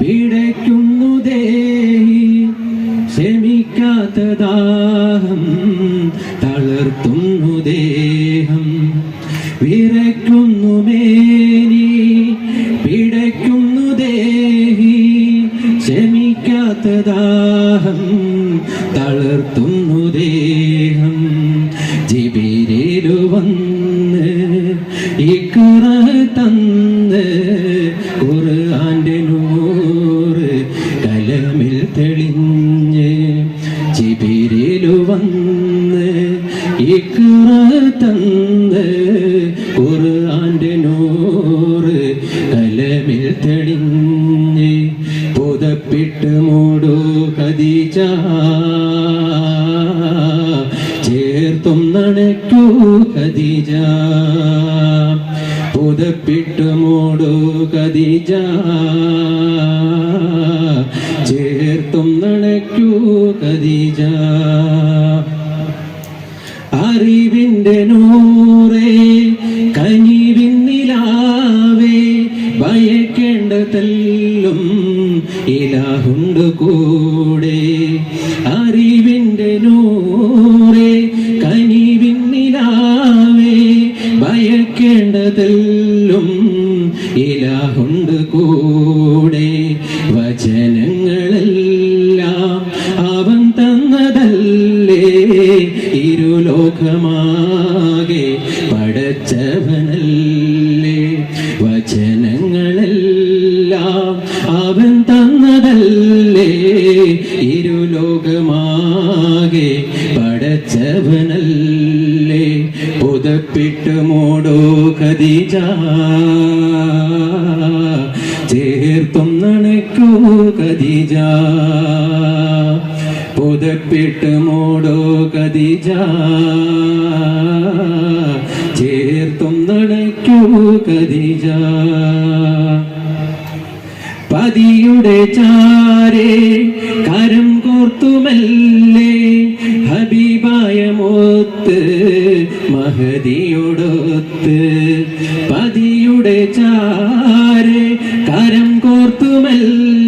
പിടയ്ക്കുന്നു ദേഹി ക്ഷമിക്കാത്ത ദാഹം തളർത്തുന്നു ദേഹം. വിറയ്ക്കുന്നു മേനി പിടയ്ക്കുന്നു ദേഹി ക്ഷമിക്കാത്ത ദാഹം തളർത്തുന്നു ദേഹം. ജിബിരേലു വന്ന് ഇക്കറ തന്ന് ഇക്കറ തന്ന് ഖുർആന്റെ നൂറ് കലമിൽ തെളിഞ്ഞ് പുതപ്പിട്ട് മൂടു കദീജ ചേർത്തും കദീജ പുതപ്പിട്ട് മൂടു ഖദീജ ചേർത്തും നനയ്ക്കൂ ഖദീജ അറിവിന്റെ നൂറേ കനിവിന്നിലാവേ ഭയക്കേണ്ടതെല്ലും ഇലാഹുണ്ട് കൂടെ. അറിവിന്റെ നൂറേ കനിവിന്നിലാവേ ഭയക്കേണ്ടതെല്ലും ഇലാഹുണ്ട് കൂടെ. വചനങ്ങളെല്ലാം അവൻ തന്നതല്ലേ ഇരുലോകമാകെ പടച്ചവനല്ലേ? വചനങ്ങളെല്ലാം അവൻ തന്നതല്ലേ? ഇരുലോകമാകെ പടച്ചവനല്ലേ? പുതപ്പിട്ട് മോടോ ഖദീജ. ചേർത്തും നനയ്ക്കൂ ഖദീജ. പുതപ്പിട്ട് മൂടോ കതിജ ചേർത്തും നടക്കൂ കതിജ പതിയുടെ ചാരേ കരം കോർത്തുമല്ലേ. ഹബീബായ മഹതിയോടൊത്ത് പതിയുടെ ചാരേ കരം കോർത്തുമല്ലേ.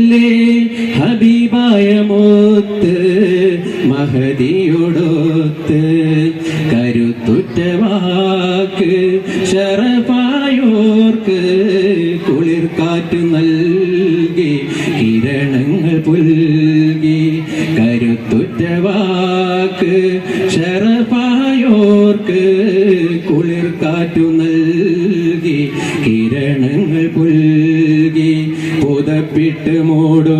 ഹബീബായ മോത്ത് മഹദിയോടൊത്ത് കരുത്തുറ്റ വാക്ക് ശറഫായോർക്ക് കുളിർ കാറ്റ് നൽകി കിരണങ്ങൾ പുൽകി കരുത്തുറ്റ വാക്ക് ശറഫായോർക്ക് കുളിർ കാറ്റു നൽകി കിരണങ്ങൾ പുൽകി പുതപ്പിട്ട് മൂടോ